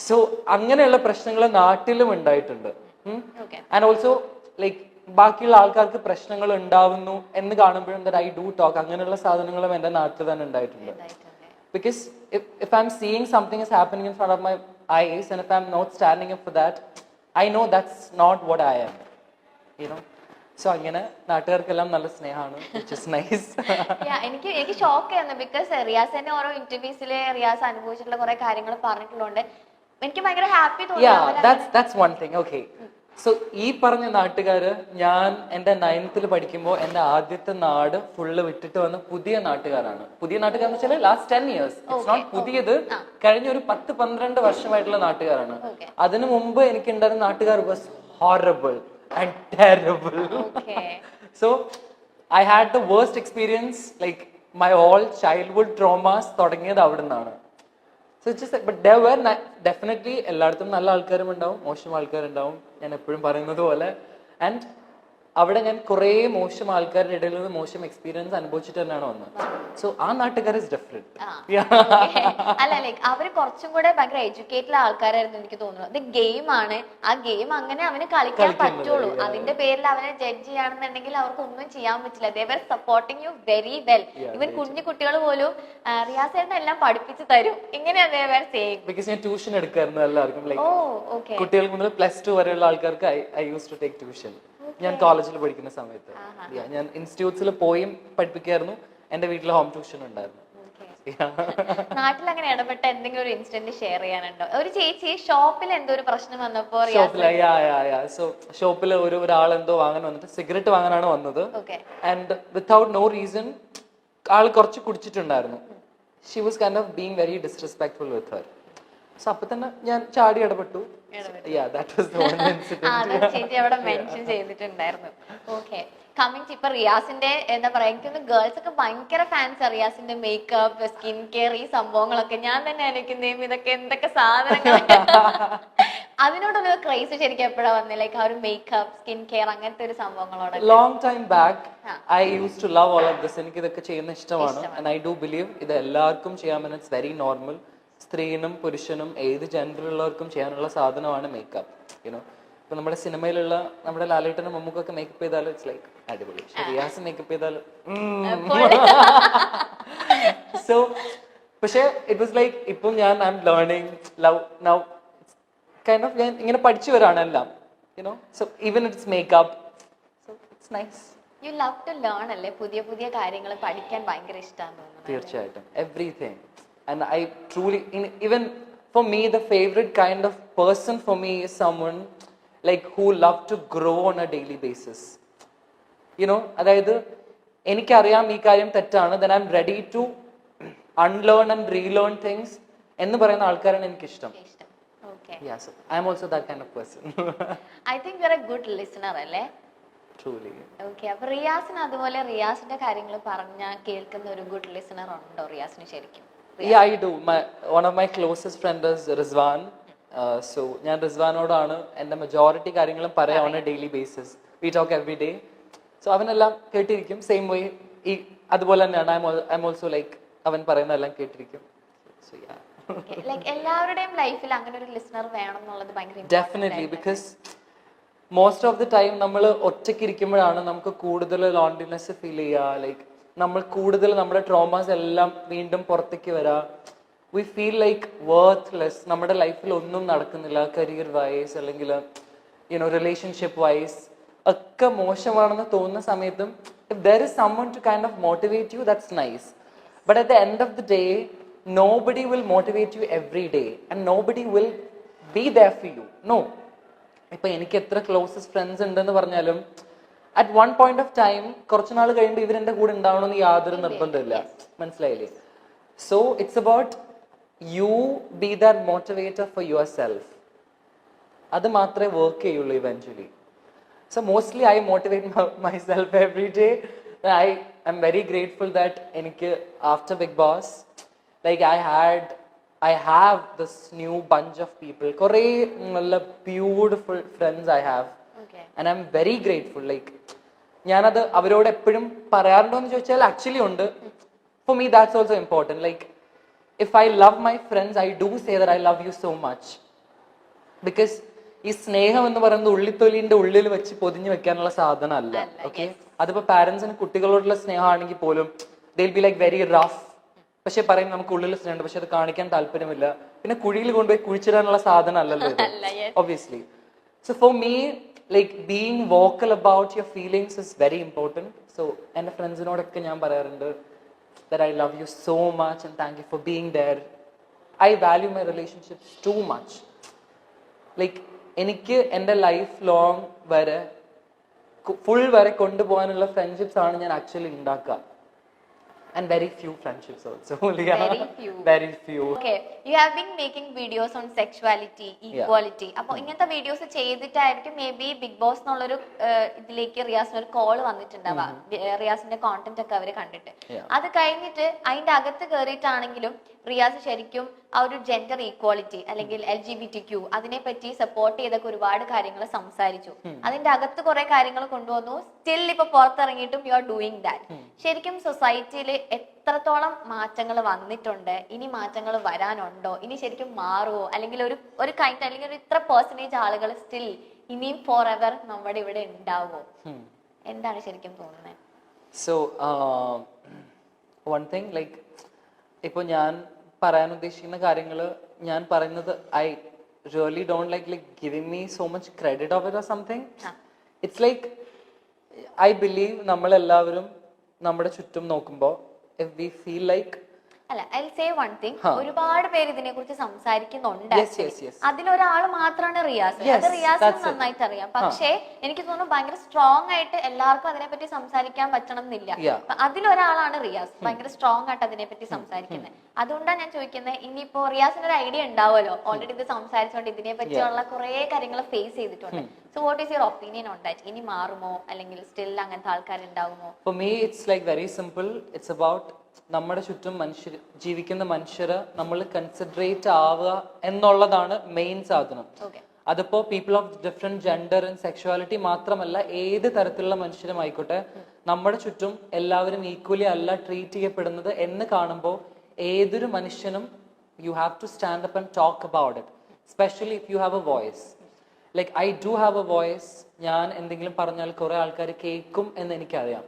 So അങ്ങനെയുള്ള പ്രശ്നങ്ങൾ നാട്ടിലും ഉണ്ടായിട്ടുണ്ട്. ആൻഡ് ഓൾസോ ലൈക്ക് ബാക്കിയുള്ള ആൾക്കാർക്ക് പ്രശ്നങ്ങൾ ഉണ്ടാവുന്നു എന്ന് കാണുമ്പോഴും ദാറ്റ് ഐ ഡു ടോക്ക് അങ്ങനെയുള്ള സാധനങ്ങളും എന്റെ നാട്ടിൽ തന്നെ ഉണ്ടായിട്ടുണ്ട്. Because if I'm seeing something is happening in front of my eyes and if i'm not standing up for that i know that's not what i am. You know? So അങ്ങനെ നാട്ടുകാർക്കെല്ലാം നല്ല സ്നേഹമാണ് which is nice. Yeah, എനിക്ക് എനിക്ക് shock ആയിരുന്നു because Riyas തന്നെ ഓരോ ഇന്റർവ്യൂസിൽ റിയാസ് അനുഭവിച്ചിട്ടുള്ള കുറെ കാര്യങ്ങൾ പറഞ്ഞിട്ടുള്ളതുകൊണ്ട് എനിക്ക് ഭയങ്കര ഹാപ്പി തോന്നി സോ one thing. Okay. ഈ പറഞ്ഞ നാട്ടുകാര് ഞാൻ എന്റെ നയൻത്തിൽ പഠിക്കുമ്പോൾ എന്റെ ആദ്യത്തെ നാട് ഫുള്ള് വിട്ടിട്ട് വന്ന പുതിയ നാട്ടുകാരാണ്. പുതിയ നാട്ടുകാരെന്ന് വെച്ചാൽ last ten years it's not പുതിയത്. കഴിഞ്ഞ ഒരു പത്ത് പന്ത്രണ്ട് വർഷമായിട്ടുള്ള നാട്ടുകാരാണ്. അതിനു മുമ്പ് എനിക്ക് ഉണ്ടായിരുന്ന നാട്ടുകാർ was horrible and terrible. So I had the worst experience like my all childhood traumas തുടങ്ങിയത് അവിടെ നിന്നാണ് ഡെഫിനറ്റ്ലി എല്ലായിടത്തും നല്ല ആൾക്കാരും ഉണ്ടാവും മോശം ആൾക്കാരുണ്ടാവും ഞാൻ എപ്പോഴും പറയുന്നത് പോലെ. ആൻഡ് അവിടെ ഞാൻ കുറേ മോശം ആൾക്കാരുടെ ഇടയിൽ നിന്ന് മോശം എക്സ്പീരിയൻസ് അനുഭവിച്ചിട്ട് തന്നെയാണ് വന്നത്. സോ ആ നാട്ടുകാർ ഇസ് ഡിഫറെന്റ്. അല്ല ലൈക്ക് അവർ കുറച്ചും കൂടെ ഭയങ്കര എഡ്യൂക്കേറ്റഡ് ആൾക്കാരായിരുന്നു എനിക്ക് തോന്നുന്നു. അത് ഗെയിം ആണ്. ആ ഗെയിം അങ്ങനെ അവന് കളിക്കാൻ പറ്റുള്ളൂ. അതിന്റെ പേരിൽ അവനെ ജഡ്ജ് ചെയ്യണമെന്നുണ്ടെങ്കിൽ അവർക്ക് ഒന്നും ചെയ്യാൻ പറ്റില്ല. They were supporting you very well even കുഞ്ഞു കുട്ടികൾ പോലും റിയാസ് എല്ലാം പഠിപ്പിച്ചു തരും. ഇങ്ങനെയാ ദേവർ സേയിങ് ബിക്കോസ് ഞാൻ ട്യൂഷൻ എടുക്കായിരുന്നു എല്ലാവർക്കും. ലൈക്ക് ഓക്കെ കുട്ടികൾക്ക് മുതൽ പ്ലസ് ടു വരെയുള്ള ആൾക്കാർക്ക് I use to take tuition ഞാൻ കോളേജിൽ പഠിക്കുന്ന സമയത്ത്. ഞാൻ ഇൻസ്റ്റിറ്റ്യൂട്ട്സിൽ പോയി പഠിപ്പിക്കായിരുന്നു. എന്റെ വീട്ടിൽ ഹോം ട്യൂഷൻ ഉണ്ടായിരുന്നു. നാട്ടിൽ അങ്ങനെ ഇടപെട്ട എന്തെങ്കിലും ഒരു ഇൻസിഡന്റ് ഷെയർ ചെയ്യാനുണ്ടോ? ഒരു ചേച്ചി ഷോപ്പിൽ എന്തോ ഒരു പ്രശ്നം വന്നപ്പോ ഷോപ്പിൽ ഒരു ഒരാൾ എന്തോ വാങ്ങാൻ വന്നിട്ട് സിഗരറ്റ് വാങ്ങാനാണ് വന്നത്. ആൻഡ് വിത്തൗട്ട് നോ റീസൺ ആൾ കുറച്ച് കുടിച്ചിട്ടുണ്ടായിരുന്നു. She was kind of being very disrespectful with her so അപ്പൊ തന്നെ ഞാൻ ചാടി ഇടപെട്ടു. മെൻഷൻ ചെയ്തിട്ടുണ്ടായിരുന്നു. ഓക്കെ കമ്മിങ് ഇപ്പൊ റിയാസിന്റെ എന്താ പറയാ എനിക്കൊന്ന് ഗേൾസ് ഒക്കെ ഭയങ്കര ഫാൻസ് റിയാസിന്റെ മേക്കപ്പ് സ്കിൻ കെയർ ഈ സംഭവങ്ങളൊക്കെ. ഞാൻ തന്നെ അനുക്കുന്നേം ഇതൊക്കെ എന്തൊക്കെ സാധനങ്ങൾ അതിനോടൊരു ക്രൈസ് ശരിക്കും എപ്പോഴാ വന്നത് ലൈക്ക് ആ ഒരു മേക്കപ്പ് സ്കിൻ കെയർ അങ്ങനത്തെ ഒരു സംഭവങ്ങളോട് long time back I use to love all of this എനിക്ക് ഇതൊക്കെ ചെയ്യുന്ന ഇഷ്ടമാണ്. ഐ ഡു ബിലീവ് ഇത് എല്ലാവർക്കും ചെയ്യാൻ ഇറ്റ്സ് വെരി നോർമൽ സ്ത്രീനും പുരുഷനും ഏത് ജെൻഡറിലുള്ളവർക്കും ചെയ്യാനുള്ള സാധനമാണ് മേക്കപ്പ് യുനോ ഇപ്പൊ നമ്മുടെ സിനിമയിലുള്ള നമ്മുടെ ലാലേട്ടനും മമ്മൂക്കൊക്കെ മേക്കപ്പ് ചെയ്താലും ഇറ്റ്സ് ലൈക്ക് അടിപൊളി. റിയാസ് മേക്കപ്പ് ചെയ്താലും സോ പക്ഷേ ഇറ്റ് വാസ് ലൈക്ക് ഇപ്പം ഞാൻ I'm learning love now kind of ഞാൻ ഇങ്ങനെ പഠിച്ചു വരാണ് എല്ലാം. You know so even it's makeup so it's nice you love to learn അല്ലേ? പുതിയ പുതിയ കാര്യങ്ങൾ പഠിക്കാൻ ഭയങ്കര ഇഷ്ടമാണ് തീർച്ചയായിട്ടും. Everything and I truly even for me the favourite kind of person for me is someone like who love to grow on a daily basis you know അതായത് എനിക്കറിയാം ഈ കാര്യം തെറ്റാണ് then I'm ready to unlearn and relearn things എന്ന് പറയുന്ന ആൾക്കാരാണ് എനിക്കിഷ്ടം. Yes I'm also that kind of person I think you are a good listener അല്ലേ? ട്രൂലി ഓക്കെ അപ്പൊ റിയാസിന് അതുപോലെ റിയാസിന്റെ കാര്യങ്ങൾ പറഞ്ഞ കേൾക്കുന്ന ഒരു ഗുഡ് ലിസണർ ഉണ്ടോ റിയാസിന് ശരിക്കും? Yeah, I do. My one of my closest friend is Rizwan. Uh, so ഞാൻ റിസ്വാനോടാണ് എന്റെ മെജോറിറ്റി കാര്യങ്ങളും പറയാം on a daily basis we talk every day so അവനെല്ലാം കേട്ടിരിക്കും. സെയിം വേ ഈ അതുപോലെ തന്നെയാണ്. ഐ എം ഓൾസോ ലൈക്ക് അവൻ പറയുന്നതെല്ലാം കേട്ടിരിക്കും. സോ യാ എല്ലാവരുടെയും ലൈഫിൽ അങ്ങനെ ഒരു ലിസണർ വേണം എന്നുള്ളത് ഭയങ്കര definitely because most of the time നമ്മൾ ഒറ്റയ്ക്ക് ഇരിക്കുമ്പോഴാണ് നമുക്ക് കൂടുതൽ ലോൺലിനെസ് ഫീൽ ചെയ്യുക. ലൈക്ക് നമ്മൾ കൂടുതൽ നമ്മുടെ ട്രോമാസ് എല്ലാം വീണ്ടും പുറത്തേക്ക് വരാ. വി ഫീൽ ലൈക്ക് വർത്ത്ലെസ് നമ്മുടെ ലൈഫിൽ ഒന്നും നടക്കുന്നില്ല. കരിയർ വൈസ് അല്ലെങ്കിൽ യുനോ റിലേഷൻഷിപ്പ് വൈസ് ഒക്കെ മോശമാണെന്ന് തോന്നുന്ന സമയത്തും if there is someone to kind of motivate you that's nice but at the end of the day nobody will motivate you every day and nobody will be there for you know ഇപ്പൊ എനിക്ക് എത്ര closest friends ഉണ്ടെന്ന് പറഞ്ഞാലും at one point of time കുറച്ച് നാൾ കഴിയുമ്പോൾ ഇവരെന്റെ കൂടെ ഉണ്ടാവണമെന്ന് യാതൊരു നിർബന്ധമില്ല മനസ്സിലായില്ലേ? So it's about you be that motivator for yourself അത് മാത്രമേ വർക്ക് ചെയ്യുള്ളൂ eventually so mostly I motivate myself every day I I'm very grateful that എനിക്ക് after Bigg Boss like I had I have this new bunch of people കുറേ നല്ല beautiful friends I have. And I'm very grateful like ഞാനത് അവരോട് എപ്പോഴും പറയാറുണ്ടോ എന്ന് ചോദിച്ചാൽ actually ഉണ്ട്. For me that's also important like if I love my friends I do say there I love you so much because ഈ സ്നേഹം എന്ന് പറയുന്നത് ഉള്ളിത്തൊലിന്റെ ഉള്ളിൽ വെച്ച് പൊതിഞ്ഞു വെക്കാനുള്ള സാധനമല്ല. അല്ല, ഓക്കെ അതിപ്പോ പാരന്റ്സിന് കുട്ടികളോടുള്ള സ്നേഹമാണെങ്കിൽ പോലും they'll be like very rough പക്ഷെ പറയും നമുക്ക് ഉള്ളിൽ സ്നേഹമുണ്ട് പക്ഷെ അത് കാണിക്കാൻ താല്പര്യമില്ല. പിന്നെ കുഴിയിൽ കൊണ്ടുപോയി കുഴിച്ചിടാനുള്ള സാധനം അല്ലല്ലോ ഇത് so for. So like being vocal about your feelings is very important. So എന്റെ ഫ്രണ്ട്സിനോടൊക്കെ ഞാൻ പറയാറുണ്ട് that I love you so much and thank you for being there. I value my relationships too much. Like എനിക്ക് എന്റെ life long വരെ full വരെ കൊണ്ടുപോകാനുള്ള friendships ആണ് ഞാൻ ആക്ച്വലി ഉണ്ടാക്കുക and few friendships also. yeah. Very few. Very few okay you have been making videos on sexuality equality അപ്പോൾ ഇങ്ങനത്തെ വീഡിയോസ് ചെയ്തിട്ടായിരിക്കും മേ ബി ബിഗ് ബോസ് എന്നുള്ളൊരു ഇതിലേക്ക് റിയാസിന് ഒരു കോൾ വന്നിട്ടുണ്ടാവാം റിയാസിന്റെ കോണ്ടന്റ് ഒക്കെ അവർ കണ്ടിട്ട് അത് കഴിഞ്ഞിട്ട് അതിന്റെ അകത്ത് കയറിയിട്ടാണെങ്കിലും റിയാസ് ശരിക്കും ആ ഒരു ജെൻഡർ ഈക്വാളിറ്റി അല്ലെങ്കിൽ L G B T Q അതിനെ പറ്റി സപ്പോർട്ട് ചെയ്തൊക്കെ ഒരുപാട് കാര്യങ്ങൾ സംസാരിച്ചു. അതിന്റെ അകത്ത് കുറെ കാര്യങ്ങൾ കൊണ്ടുവന്നു. സ്റ്റിൽ ഇപ്പൊ പുറത്തിറങ്ങിയിട്ടും യു ആർ ഡൂയിങ് ദാറ്റ് ശരിക്കും സൊസൈറ്റിയിൽ എത്രത്തോളം മാറ്റങ്ങൾ വന്നിട്ടുണ്ട്? ഇനി മാറ്റങ്ങൾ വരാനുണ്ടോ? ഇനി ശരിക്കും മാറുമോ അല്ലെങ്കിൽ ഒരു ഒരു കൈൻഡ് അല്ലെങ്കിൽ ഒരു ഇത്ര പേഴ്സന്റേജ് ആളുകൾ സ്റ്റിൽ ഇനിയും ഫോർ എവർ നമ്മുടെ ഇവിടെ ഉണ്ടാവോ എന്താണ് ശരിക്കും തോന്നുന്നത്? സോ വൺ തിങ് ലൈക്ക് ഇപ്പോൾ ഞാൻ പറയാൻ ഉദ്ദേശിക്കുന്ന കാര്യങ്ങൾ ഞാൻ പറയുന്നത് I really don't like like giving me so much credit of it or something it's like I believe നമ്മളെല്ലാവരും നമ്മുടെ ചുറ്റും നോക്കുമ്പോൾ ഇഫ് വി ഫീൽ ലൈക്ക് അല്ല ഐ സേ വൺ തിങ് ഒരുപാട് പേര് ഇതിനെ കുറിച്ച് സംസാരിക്കുന്നുണ്ട്. അതിലൊരാൾ മാത്രമാണ് റിയാസ്. അത് റിയാസിന് നന്നായിട്ട് അറിയാം. പക്ഷേ എനിക്ക് തോന്നുന്നു ഭയങ്കര സ്ട്രോങ് ആയിട്ട് എല്ലാവർക്കും അതിനെപ്പറ്റി സംസാരിക്കാൻ പറ്റണം എന്നില്ല. അതിലൊരാളാണ് റിയാസ്. ഭയങ്കര സ്ട്രോങ് ആയിട്ട് അതിനെപ്പറ്റി സംസാരിക്കുന്നത് അതുകൊണ്ടാണ് ഞാൻ ചോദിക്കുന്നത് ഇനിയിപ്പോ റിയാസിന് ഒരു ഐഡിയ ഉണ്ടാവുമല്ലോ? ഓൾറെഡി ഇത് സംസാരിച്ചുകൊണ്ട് ഇതിനെ പറ്റിയുള്ള കുറെ കാര്യങ്ങൾ ഫേസ് ചെയ്തിട്ടുണ്ട്. So what is your opinion on that ഇനി മാറുമോ? അല്ലെങ്കിൽ സ്റ്റിൽ അങ്ങനത്തെ ആൾക്കാരുണ്ടാവുമോ? For me it's like very simple it's about നമ്മുടെ ചുറ്റും മനുഷ്യർ ജീവിക്കുന്ന മനുഷ്യരെ നമ്മൾ കൺസിഡറേറ്റ് ആവുക എന്നുള്ളതാണ് മെയിൻ സാധനം. അതിപ്പോ people of different gender and sexuality മാത്രമല്ല ഏത് തരത്തിലുള്ള മനുഷ്യരും ആയിക്കോട്ടെ നമ്മുടെ ചുറ്റും എല്ലാവരും ഈക്വലി അല്ല ട്രീറ്റ് ചെയ്യപ്പെടുന്നത് എന്ന് കാണുമ്പോൾ ഏതൊരു മനുഷ്യനും you have to stand up and talk about it specially if you have a voice like I do have a voice ഞാൻ എന്തെങ്കിലും പറഞ്ഞാൽ കുറെ ആൾക്കാർ കേൾക്കും എന്ന് എനിക്കറിയാം.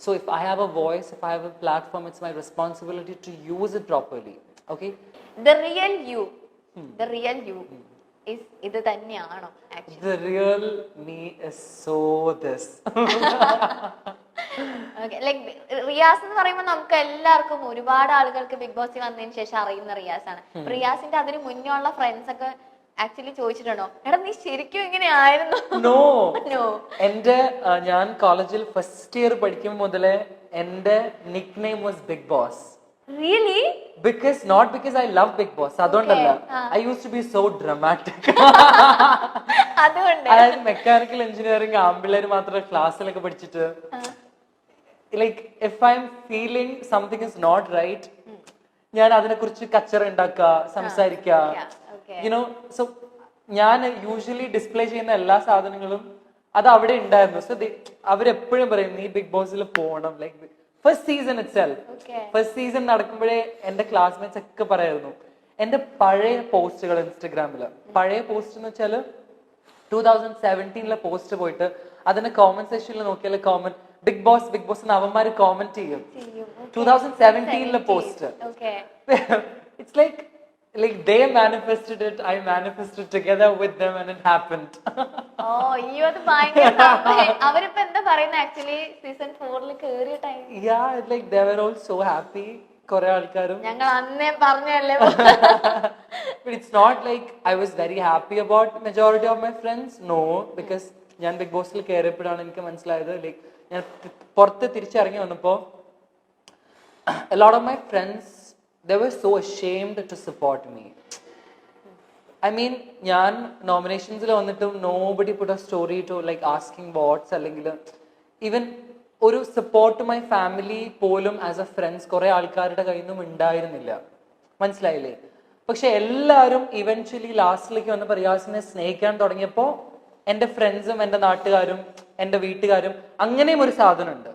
So if I have a voice if I have a platform it's my responsibility to use it properly okay the real you the real you is ഇത് തന്നെയാണോ actually The real me is so this. Like Riyas എന്ന് പറയുമ്പോൾ നമുക്ക് എല്ലാവർക്കും ഒരുപാട് ആളുകൾക്ക് big ബോസിൽ വന്നതിന് ശേഷം അറിയുന്ന റിയാസ് ആണ് റിയാസിന്റെ അതിന് മുന്നേ ഉള്ള ഫ്രണ്ട്സ് ഒക്കെ ആക്ച്വലി ചോദിച്ചിട്ടുണ്ടോ? എടാ നീ ശരിക്കും ഇങ്ങനെ ആയിരുന്നു? നോ നോ എന്റെ ഞാൻ കോളേജിൽ ഫസ്റ്റ് ഇയർ പഠിക്കുമ്പോൾ മുതലേ എന്റെ nickname was Bigg Boss really because not because I love Bigg Boss അതുകൊണ്ടല്ല I use to be so dramatic അതുകൊണ്ട്. അതായത് മെക്കാനിക്കൽ എഞ്ചിനീയറിംഗ് ആമ്പിള്ളേർ മാത്രമേ ക്ലാസ്സിലൊക്കെ പഠിച്ചിട്ട്. Like if I'm feeling something is not right ഞാൻ അതിനെക്കുറിച്ച് കച്ചറ ഉണ്ടാക്കുക സംസാരിക്കുക. You know so I usually display ചെയ്യുന്ന എല്ലാ സാധനങ്ങളും അത് അവിടെ ഉണ്ടായിരുന്നു. സോ അവരെപ്പോഴും പറയും നീ ബിഗ് ബോസിൽ പോകണം like first season itself first season നടക്കുമ്പോഴേ എന്റെ ക്ലാസ്മേറ്റ്സ് ഒക്കെ പറയായിരുന്നു എന്റെ പഴയ പോസ്റ്റുകൾ ഇൻസ്റ്റഗ്രാമിൽ പഴയ പോസ്റ്റ് എന്ന് വെച്ചാൽ ടൂ തൗസൻഡ് സെവന്റീനിലെ പോസ്റ്റ് പോയിട്ട് അതിന്റെ കോമന്റ് സെക്ഷനിൽ നോക്കിയാൽ comment Bigg Boss Bigg Boss എന്ന് അവന്മാര് കോമന്റ് ചെയ്യും. Two thousand സെവന്റീനിലെ post it's like like they manifested it I manifested together with them and it happened oh ഈ അത് ഭയങ്കര അവരിപ്പോ എന്താ പറയുന്നത് ആക്ച്വലി സീസൺ ഫോറിൽ കേറിയ time ya like they were all so happy കുറെ ആൾക്കാരും. ഞങ്ങൾ അന്നേ പറഞ്ഞല്ലേ it's not like I was very happy about majority of my friends no because ഞാൻ ബിഗ് ബോസിൽ കയറിയപ്പോഴാണ് എനിക്ക് മനസ്സിലായത്. ലൈക്ക് ഞാൻ പുറത്ത് തിരിച്ചിറങ്ങി വന്നപ്പോ a lot of my friends they were so ashamed to support me I mean ഞാൻ നോമിനേഷൻസിൽ വന്നിട്ടും nobody put a story to like asking what's അല്ലെങ്കിൽ ഈവൻ ഒരു സപ്പോർട്ട് മൈ ഫാമിലി പോലും ആസ് എ ഫ്രണ്ട്സ് കുറെ ആൾക്കാരുടെ കയ്യിൽ നിന്നും ഉണ്ടായിരുന്നില്ല. മനസ്സിലായില്ലേ? പക്ഷെ എല്ലാവരും ഇവൻച്വലി ലാസ്റ്റിലേക്ക് വന്നപ്പോൾ പ്രയാസിനെ സ്നേഹിക്കാൻ തുടങ്ങിയപ്പോൾ എന്റെ ഫ്രണ്ട്സും എന്റെ നാട്ടുകാരും എന്റെ വീട്ടുകാരും അങ്ങനെയും ഒരു സാധനമുണ്ട്.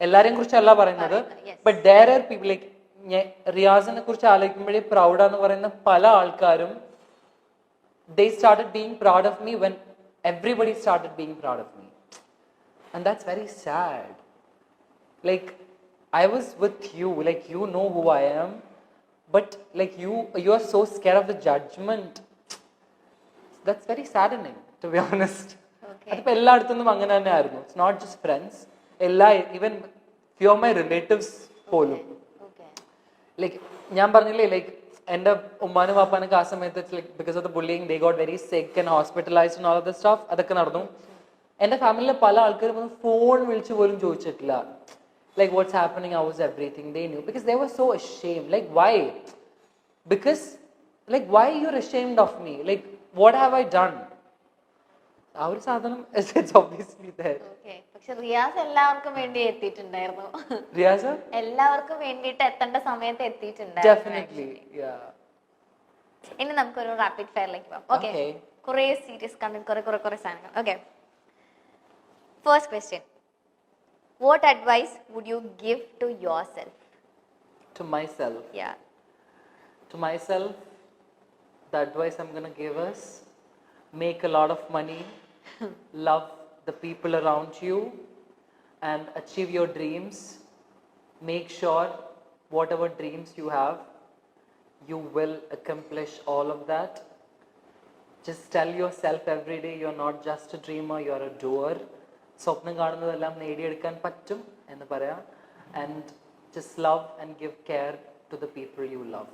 എല്ലാരെയും കുറിച്ചല്ല പറയുന്നത്. But there are people like റിയാസിനെ കുറിച്ച് ആലോചിക്കുമ്പോഴേ പ്രൗഡാന്ന് പറയുന്ന പല ആൾക്കാരും they started being proud of me when everybody started being proud of me. And that's very sad. Like, I was with you, like, you know who I am, but like, you, you are so scared of the judgment. That's very saddening, to be honest. Okay. അതിപ്പോ എല്ലായിടത്തുനിന്നും അങ്ങനെ തന്നെ ആയിരുന്നു it's not just friends എല്ലാ even few of my relatives പോലും Okay. like ഞാൻ പറഞ്ഞില്ലേ like എന്റെ ഉമ്മാനും പാപ്പാനും ആ സമയത്ത് like because of the bullying they got very sick and hospitalised all of the staff അതൊക്കെ നടന്നു. എന്റെ ഫാമിലിയിലെ പല ആൾക്കാരും ഒന്ന് ഫോൺ വിളിച്ച് പോലും ചോദിച്ചിട്ടില്ല. Like what's happening how's everything they knew because they was so ashamed like why because like why you're ashamed of me like what have I done ആ ഒരു സാധനം. പക്ഷെ റിയാസ് എല്ലാവർക്കും വേണ്ടി എത്തിയിട്ടുണ്ടായിരുന്നു. റിയാസ്? എല്ലാവർക്കും വേണ്ടിയിട്ട് എത്തേണ്ട സമയത്ത് എത്തിയിട്ടുണ്ടായിരുന്നു. ഇനി നമുക്കൊരു റാപ്പിഡ് ഫയറിലേക്ക് പോകാം. ഓക്കെ. കുറെ സീരിയസ് കണ്ടന്റ് കുറെ കുറെ കുറെ സാധനങ്ങൾ. Okay first question what advice would you give to yourself to myself yeah to myself the advice I'm gonna give is make a lot of money, love the people around you, and achieve your dreams. Make sure whatever dreams you have, you will accomplish all of that. Just tell yourself every day you're not just a dreamer, you're a doer. സ്വപ്നം കാണുന്നതെല്ലാം നേടിയെടുക്കാൻ പറ്റും എന്ന് പറയാം and just love and give care to the people you love